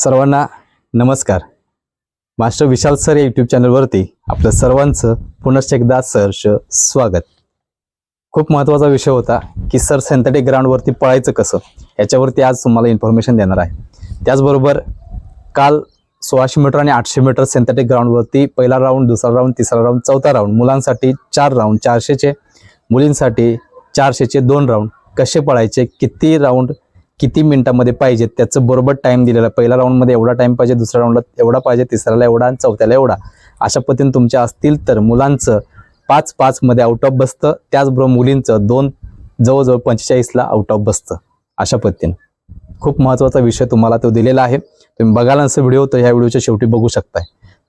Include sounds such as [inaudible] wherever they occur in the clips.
सर्वांना नमस्कार. Master Vishal sir या यूट्यूब चॅनलवरती आपलं सर्वांचं पुनश्च एकदा सहर्ष स्वागत. खूप महत्त्वाचा विषय होता की सर सिंथेटिक ग्राउंडवरती पळायचं कसं? याच्यावरती आज तुम्हाला इन्फॉर्मेशन देणार आहे. त्याचबरोबर काल सोळाशे मीटर आणि आठशे मीटर सिंथेटिक ग्राउंडवरती पहिला राऊंड दुसरा राऊंड तिसरा राऊंड चौथा राऊंड मुलांसाठी चार राऊंड चारशेचे मुलींसाठी चारशेचे दोन राऊंड कसे पळायचे किती राऊंड किती मिनिटामध्ये पाहिजे त्याचं बरोबर टाइम दिलेला पहिल्या राऊंडमध्ये एवढा टाइम पाहिजे दुसऱ्या राऊंडला एवढा पाहिजे तिसऱ्याला एवढा आणि चौथ्याला एवढा. अशा पद्धतीने तुमच्या असतील तर मुलांचं पाच पाचमध्ये आउट ऑफ बसतं. त्याचबरोबर मुलींचं दोन जवळजवळ पंचेचाळीसला आउट ऑफ बसतं. अशा पद्धतीने. खूप महत्त्वाचा विषय तुम्हाला तो दिलेला आहे. तुम्ही बघायला असं व्हिडिओ तर ह्या व्हिडिओच्या शेवटी बघू शकताय.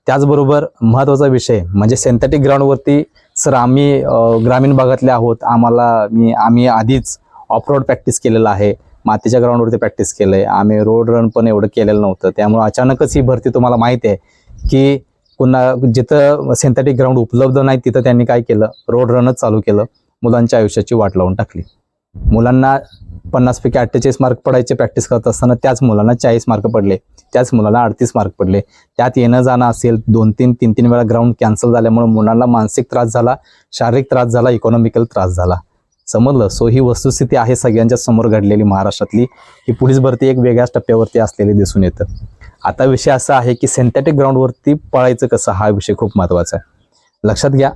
त्याचबरोबर महत्त्वाचा विषय म्हणजे सिंथेटिक ग्राउंडवरती सर आम्ही ग्रामीण भागातले आहोत. आम्हाला मी आम्ही आधीच ऑफ रोड प्रॅक्टिस केलेलं आहे. मातीच्या ग्राउंडवरती प्रॅक्टिस केलंय. आम्ही रोड रन पण एवढं केलेलं नव्हतं. त्यामुळे अचानकच ही भरती तुम्हाला माहिती आहे की पुन्हा जिथं सिंथेटिक ग्राउंड उपलब्ध नाही तिथं त्यांनी काय केलं? रोड रनच चालू केलं. मुलांच्या आयुष्याची वाट लावून टाकली. मुलांना पन्नासपैकी अठ्ठेचाळीस मार्क पडायचे प्रॅक्टिस करत असताना त्याच मुलांना चाळीस मार्क पडले. त्याच मुलांना अडतीस मार्क पडले. त्यात येणं जाणं असेल दोन तीन तीन तीन वेळा ग्राउंड कॅन्सल झाल्यामुळे मुलांना मानसिक त्रास झाला शारीरिक त्रास झाला इकॉनॉमिकल त्रास झाला. समजलं. सो ही वस्तुस्थिती आहे सगळ्यांच्या समोर घडलेली महाराष्ट्रातली. ही पोलीस भरती एक वेगळ्याच टप्प्यावरती असलेली दिसून येतं. आता विषय असा आहे की सिंथेटिक ग्राउंडवरती पळायचं कसं? हा विषय खूप महत्त्वाचा आहे. लक्षात घ्या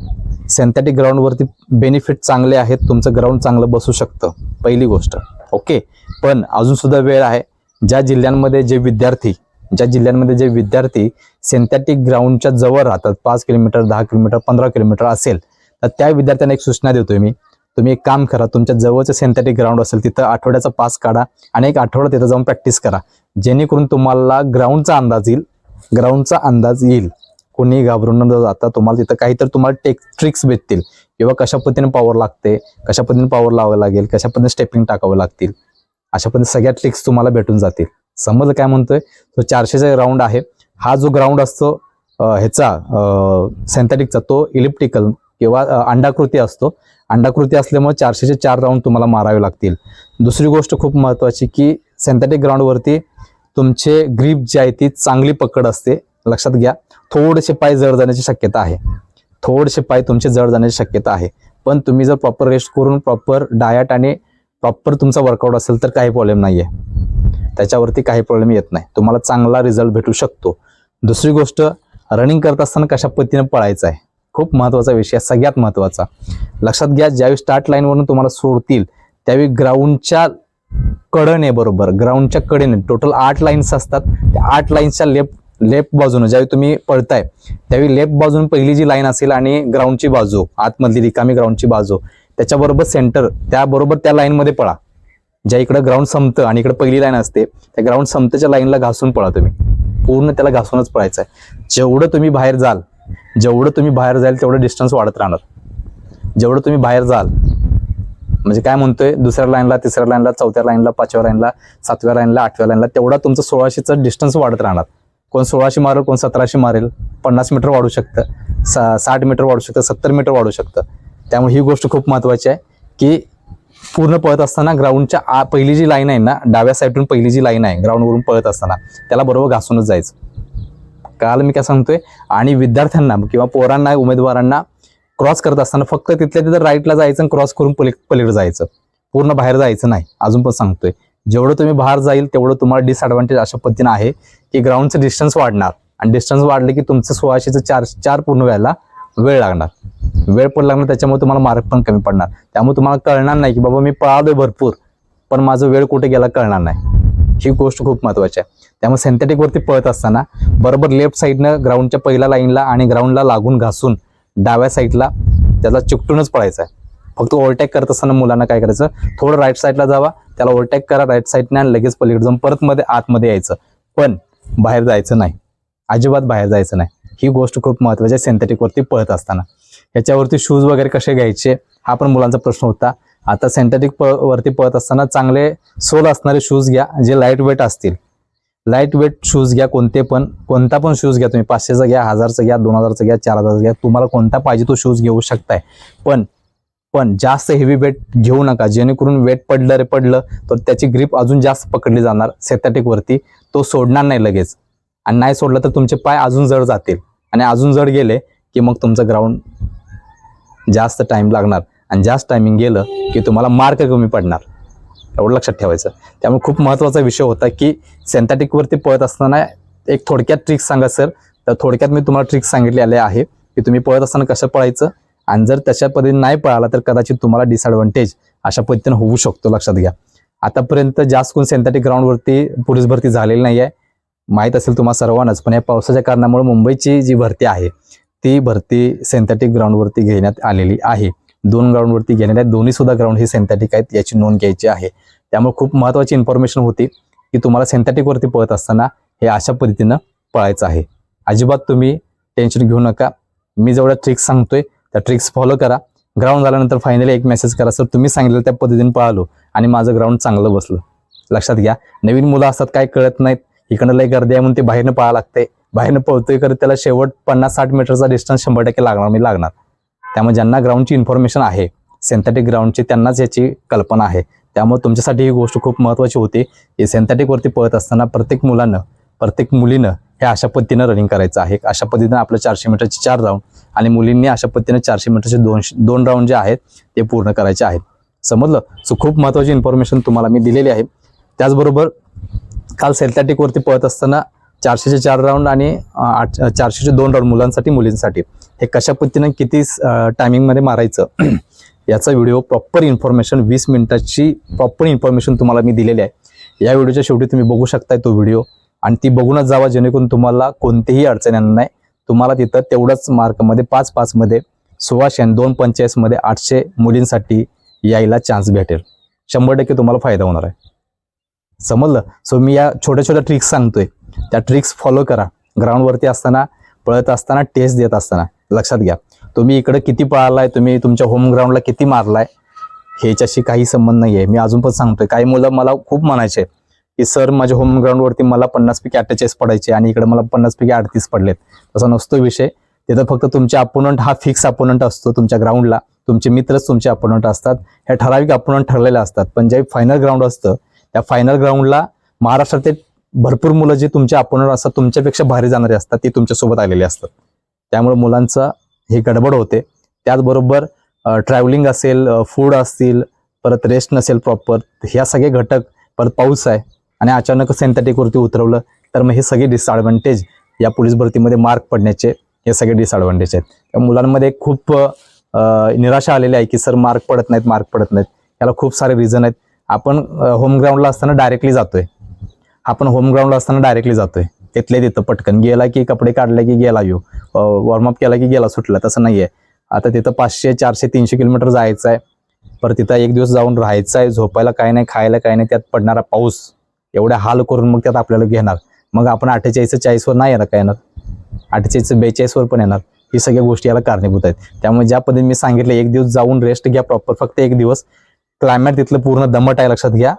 सिंथेटिक ग्राउंडवरती बेनिफिट चांगले आहेत तुमचं ग्राउंड चांगलं बसू शकतं. पहिली गोष्ट. ओके पण अजून सुद्धा वेळ आहे. ज्या जिल्ह्यांमध्ये जे विद्यार्थी ज्या जिल्ह्यांमध्ये जे विद्यार्थी सिंथॅटिक ग्राउंडच्या जवळ राहतात पाच किलोमीटर दहा किलोमीटर पंधरा किलोमीटर असेल तर त्या विद्यार्थ्यांना एक सूचना देतोय मी. तुम्ही एक काम करा तुमच्या जवळचं सिंथेटिक ग्राउंड असेल तिथं आठवड्याचा पास काढा आणि एक आठवडा तिथं जाऊन प्रॅक्टिस करा. जेणेकरून तुम्हाला ग्राउंडचा अंदाज येईल ग्राउंडचा अंदाज येईल. कोणी घाबरून न जाता तुम्हाला तिथं काहीतरी तुम्हाला टेक ट्रिक्स भेटतील. किंवा कशा पद्धतीने पॉवर लागते कशा पद्धतीने पॉवर लावावं लागेल कशा पद्धतीने स्टेपिंग टाकावं लागतील अशा पद्धतीने सगळ्या ट्रिक्स तुम्हाला भेटून जातील. समजलं काय म्हणतोय? तो चारशेचा ग्राउंड आहे हा जो ग्राउंड असतो ह्याचा सिंथेटिकचा तो इलिप्टिकल किंवा अंडाकृती असतो अंडाकृती असल्यामुळे चारशेचे चार राऊंड तुम्हाला मारावे लागतील. दुसरी गोष्ट खूप महत्त्वाची की सिंथेटिक ग्राउंडवरती तुमचे ग्रीप जी आहे ती चांगली पकड असते. लक्षात घ्या थोडेसे पाय जड जाण्याची शक्यता आहे. थोडेसे पाय तुमचे जड जाण्याची शक्यता आहे. पण तुम्ही जर प्रॉपर रेस्ट करून प्रॉपर डायट आणि प्रॉपर तुमचा वर्कआउट असेल तर काही प्रॉब्लेम नाही आहे त्याच्यावरती काही प्रॉब्लेम येत नाही. तुम्हाला चांगला रिझल्ट भेटू शकतो. दुसरी गोष्ट रनिंग करत असताना कशा पद्धतीने पळायचं आहे? खूप महत्त्वाचा विषय सगळ्यात महत्त्वाचा लक्षात घ्या ज्यावेळी स्टार्ट लाईनवरून तुम्हाला सोडतील त्यावेळी ग्राउंडच्या कडेने बरोबर ग्राउंडच्या कडेने टोटल आठ लाईन्स असतात त्या आठ लाईन्सच्या लेफ्ट लेफ्ट बाजूने ज्यावेळी तुम्ही पळताय त्यावेळी लेफ्ट बाजून पहिली जी लाईन असेल आणि ग्राउंडची बाजू आतमधली रिकामी ग्राउंडची बाजू त्याच्याबरोबर सेंटर त्याबरोबर त्या लाईनमध्ये पळा. ज्या इकडं ग्राउंड संपतं आणि इकडं पहिली लाईन असते त्या ग्राउंड संपतेच्या लाईनला घासून पळा तुम्ही. पूर्ण त्याला घासूनच पळायचं आहे जेवढं तुम्ही बाहेर जाल जेवढं तुम्ही बाहेर जाईल तेवढं डिस्टन्स वाढत राहणार. जेवढं तुम्ही बाहेर जाल म्हणजे काय म्हणतोय दुसऱ्या लाईनला तिसऱ्या लाईनला चौथ्या लाईनला पाचव्या लाईनला सातव्या लाईनला आठव्या लाईनला तेवढा तुमचं सोळाशेचं डिस्टन्स वाढत राहणार. कोण सोळाशे मारेल कोण सतराशे मारेल पन्नास मीटर वाढू शकतं सा साठ मीटर वाढू शकतं सत्तर मीटर वाढू शकतं. त्यामुळे ही गोष्ट खूप महत्त्वाची आहे की पूर्ण पळत असताना ग्राउंडच्या आ पहिली जी लाईन आहे ना डाव्या साईडून पहिली जी लाईन आहे ग्राउंडवरून पळत असताना त्याला बरोबर घासूनच जायचं. काल मी काय सांगतोय आणि विद्यार्थ्यांना किंवा पोरांना उमेदवारांना क्रॉस करत असताना फक्त तिथल्या तिथं राईटला जायचं आणि क्रॉस करून पली पलीकडे जायचं. पूर्ण बाहेर जायचं नाही अजून पण सांगतोय. जेवढं तुम्ही बाहेर जाईल तेवढं तुम्हाला डिसएडव्हान्टेज अशा पद्धतीने आहे की ग्राउंडचं डिस्टन्स वाढणार. आणि डिस्टन्स वाढलं की तुमचं सोळाशेचं चार चार पूर्ण व्हायला वेळ लागणार. वेळ पण लागणार त्याच्यामुळे तुम्हाला मार्क पण कमी पडणार. त्यामुळे तुम्हाला कळणार नाही की बाबा मी पळालोय भरपूर पण माझा वेळ कुठे गेला कळणार नाही. ही गोष्ट खूप महत्वाची आहे. त्यामुळे सिंथेटिकवरती पळत असताना बरोबर लेफ्ट साईडनं ग्राउंडच्या पहिल्या लाईनला आणि ग्राउंडला लागून घासून डाव्या साईडला त्याला चिकटूनच पळायचं आहे. फक्त ओव्हरटॅक करत असताना मुलांना काय करायचं? थोडं राईट साईडला जावा त्याला ओव्हरटॅक करा राईट साईडने आणि लगेच पलीकडे जाऊन परत मध्ये आतमध्ये यायचं. पण बाहेर जायचं नाही. अजिबात बाहेर जायचं नाही. ही गोष्ट खूप महत्वाची आहे सिंथेटिकवरती पळत असताना. याच्यावरती शूज वगैरे कसे घ्यायचे? हा पण मुलांचा प्रश्न होता. आता सिंथेटिक प वरती पळत असताना चांगले सोल असणारे शूज घ्या जे लाइट वेट असतील. लाइट वेट शूज घ्या कोणते पण कोणता पण शूज घ्या तुम्ही. पाचशेचा घ्या हजारचा घ्या दोन हजारचा घ्या चार हजारचा घ्या तुम्हाला कोणता पाहिजे तो शूज घेऊ शकताय. पण पण जास्त हेवी वेट घेऊ नका. जेणेकरून वेट पडलं रे पडलं तर त्याची ग्रीप अजून जास्त पकडली जाणार सेथॅटिक वरती. तो सोडणार नाही लगेच. आणि नाही सोडलं तर तुमचे पाय अजून जड जातील. आणि अजून जड गेले की मग तुमचं ग्राउंड जास्त टाइम लागणार. आणि जास्त टायमिंग गेलं की तुम्हाला मार्क कमी पडणार. एवढं लक्षात ठेवायचं. त्यामुळे खूप महत्त्वाचा विषय होता की सिंथेटिकवरती पळत असताना एक थोडक्यात ट्रिक्स सांगा सर तर थोडक्यात मी तुम्हाला ट्रिक्स सांगितलेले आहे की तुम्ही पळत असताना कसं पळायचं? आणि जर तशा पद्धतीने नाही पळाला तर कदाचित तुम्हाला डिसएडव्हान्टेज अशा पद्धतीनं होऊ शकतो लक्षात घ्या. आतापर्यंत जास्त कोण सेंथॅटिक ग्राउंडवरती पोलीस भरती झालेली नाही आहे माहीत असेल तुम्हाला सर्वांनाच पण या पावसाच्या कारणामुळे मुंबईची जी भरती आहे ती भरती सिंथेटिक ग्राउंडवरती घेण्यात आलेली आहे. दोन ग्राउंडवरती घेणार आहेत. दोन्ही सुद्धा ग्राउंड हे सेंथेटिक आहेत याची नोंद घ्यायची आहे. त्यामुळे खूप महत्त्वाची इन्फॉर्मेशन होती की तुम्हाला सिंथेटिकवरती पळत असताना हे अशा पद्धतीनं पळायचं आहे. अजिबात तुम्ही टेन्शन घेऊ नका. मी जेवढ्या ट्रिक्स सांगतोय त्या ट्रिक्स फॉलो करा. ग्राउंड झाल्यानंतर फायनली एक मेसेज करा सर तुम्ही सांगितलं त्या पद्धतीने पळालो आणि माझं ग्राउंड चांगलं बसलं. लक्षात घ्या नवीन मुलं असतात काय कळत नाहीत. इकडं लय गर्दी आहे म्हणून ते बाहेरनं पळा लागते बाहेरनं पळतोय करत त्याला शेवट पन्नास साठ मीटरचा डिस्टन्स शंभर टक्के लागणार मी लागणार. त्यामुळे ज्यांना ग्राउंडची इन्फॉर्मेशन आहे सिंथेटिक ग्राउंडची त्यांनाच याची कल्पना आहे. त्यामुळे तुमच्यासाठी ही गोष्ट खूप महत्त्वाची होती. की सिंथेटिकवरती पळत असताना प्रत्येक मुलानं प्रत्येक मुलीनं हे अशा पद्धतीनं रनिंग करायचं आहे. अशा पद्धतीनं आपलं चारशे मीटरचे चार राऊंड आणि मुलींनी अशा पद्धतीने चारशे मीटरचे दोन दोन राऊंड जे आहेत ते पूर्ण करायचे आहेत. समजलं? सो खूप महत्त्वाची इन्फॉर्मेशन तुम्हाला मी दिलेली आहे. त्याचबरोबर काल सेल्थॅटिकवरती पळत असताना चारशेचे चार राऊंड आणि आठ चारशेचे दोन राऊंड मुलांसाठी मुलींसाठी. हे कशा पद्धतीनं किती टायमिंगमध्ये मारायचं [clears throat] याचा व्हिडिओ प्रॉपर इन्फॉर्मेशन वीस मिनिटाची प्रॉपर इन्फॉर्मेशन तुम्हाला मी दिलेली आहे. या व्हिडिओच्या शेवटी तुम्ही बघू शकताय तो व्हिडिओ आणि ती बघूनच जावा जेणेकरून तुम्हाला कोणतीही अडचण येणार नाही. तुम्हाला तिथं तेवढंच मार्कमध्ये पाच पाचमध्ये सोळाशे आणि दोन पंचेचाळीसमध्ये आठशे मुलींसाठी यायला चान्स भेटेल. शंभर टक्के तुम्हाला फायदा होणार आहे. समजलं? सो मी या छोट्या छोट्या ट्रिक्स सांगतोय. त्या ट्रिक्स फॉलो करा. ग्राउंडवरती असताना पळत असताना टेस्ट देत असताना. लक्षात घ्या. तुम्ही इकडे किती पळालाय तुम्ही तुमच्या होम ग्राउंडला किती मारलाय ह्याच्याशी काही संबंध नाही आहे मी अजून पण सांगतोय काही मुलं मला खूप म्हणायचे की सर माझ्या होम ग्राउंडवरती मला पन्नास पैकी अठ्ठेचाळीस पडायचे आणि इकडे मला पन्नास पैकी अडतीस पडलेत. तसा नसतो विषय. तिथं फक्त तुमचे अपोनंट हा फिक्स अपोनंट असतो तुमच्या ग्राउंडला तुमचे मित्रच तुमचे अपोनंट असतात. हे ठराविक अपोनंट ठरलेले असतात. पण जे फायनल ग्राउंड असतं त्या फायनल ग्राउंडला महाराष्ट्रातील भरपूर मुलं जे तुमचे अपोनंट असतात तुमच्यापेक्षा भारी जाणारे असतात ते तुमच्यासोबत आलेले असतात. त्यामुळे मुलांचं हे गडबड होते. त्याचबरोबर ट्रॅव्हलिंग असेल फूड असतील परत रेस्ट नसेल प्रॉपर ह्या सगळे घटक परत पाऊस आहे आणि अचानक सिंथेटिकवरती उतरवलं तर मग हे सगळे डिसएडव्हान्टेज या पोलीस भरतीमध्ये मार्क पडण्याचे हे सगळे डिसएडव्हान्टेज आहेत. त्या मुलांमध्ये खूप निराशा आलेली आहे की सर मार्क पडत नाहीत मार्क पडत नाहीत. याला खूप सारे रिझन आहेत. आपण होम ग्राउंडला असताना डायरेक्टली जातोय. आपण होम ग्राउंडला असताना डायरेक्टली जातोय. तिथले तिथं पटकन गेला की कपडे काढले की गेला येऊ वॉर्मअप केला की गेला सुटला तसं नाहीये. आता तिथं पाचशे चारशे तीनशे किलोमीटर जायचं आहे परत तिथं एक दिवस जाऊन राहायचं आहे झोपायला काय नाही खायला काय नाही त्यात पडणारा पाऊस. एवढ्या हाल करून मग त्यात आपल्याला घेणार. मग आपण अठ्ठेचाळीस चाळीसवर नाही येणार काय येणार? अठ्ठेचाळीस बेचाळीसवर पण येणार. ही सगळ्या गोष्टी याला कारणीभूत आहेत. त्यामुळे ज्या पद्धतीने मी सांगितलं एक दिवस जाऊन रेस्ट घ्या प्रॉपर फक्त एक दिवस. क्लायमेट तिथलं पूर्ण दमट आहे लक्षात घ्या.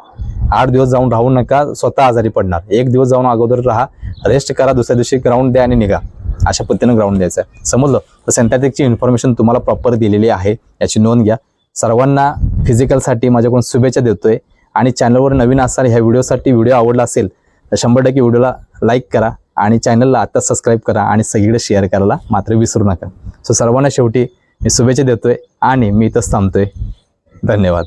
आठ दिवस जाऊन राहू नका स्वतः आजारी पडणार. एक दिवस जाऊन अगोदर राहा रेस्ट करा दुसऱ्या दिवशी ग्राउंड द्या आणि निघा. अशा पद्धतीनं ग्राउंड द्यायचं आहे. समजलं? तर सिंथॅटिकची इन्फॉर्मेशन तुम्हाला प्रॉपर दिलेली आहे. याची नोंद घ्या. सर्वांना फिजिकलसाठी माझ्याकडून शुभेच्छा देतोय. आणि चॅनलवर नवीन असणार ह्या व्हिडिओसाठी व्हिडिओ आवडला असेल तर शंभर टक्के व्हिडिओला लाईक करा आणि चॅनलला आत्ता सबस्क्राईब करा आणि सगळीकडे शेअर करायला मात्र विसरू नका. सो सर्वांना शेवटी मी शुभेच्छा देतोय आणि मी इथंच थांबतोय. धन्यवाद.